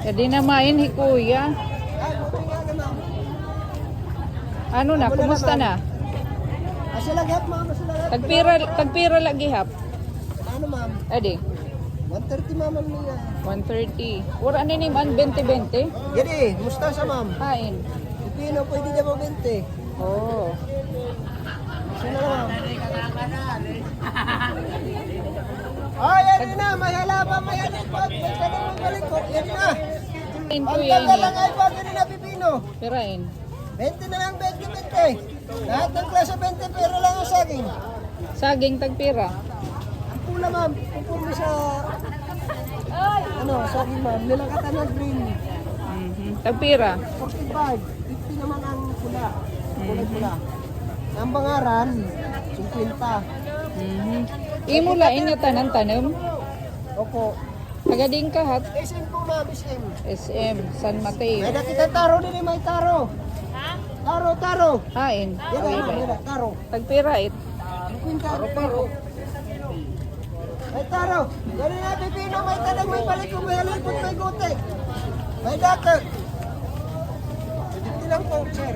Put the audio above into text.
Kadi na main hi kuya. Na. Ano na, na kumusta na? Asa lang hap ma'am, asa lang hap. Tagpira, tagpira lagi hap. Ano ma'am? Adi, 130 ma'am niya. 130. Ura ni man 20-20. Gani, musta sa ma'am? Kain. Pipino, pwede niya mo 20. Oh. Sino na ma'am? Ay, yan na, may halaman, may halipot. May tanong yan na. Lang ay pag na pipino. Pirain. 20 na lang, 20, 20. Lahat ng klase 20, pero lang ang saging. Saging tagpira. Ang pula ma'am, kumpuni sa... Ano, saging ma'am, nilakatan ng green. Mhm. Tagpira. 45, 50 naman ang pula. Kulay pula. Ang bangaran, 50. Mhm. Imo lain nga tanan tanem. Opo. Tagading ka hat. SM po ma'am, SM. SM San Mateo. May nakita taro din, may taro. Taro, taro. Kain. Yan na, ma'am, yan na, taro. Tagpira it. Taro, taro. May taro. Yan na, pipino, may tanong, may balik, may halipot, may gutik. May data. Hindi lang po, sir.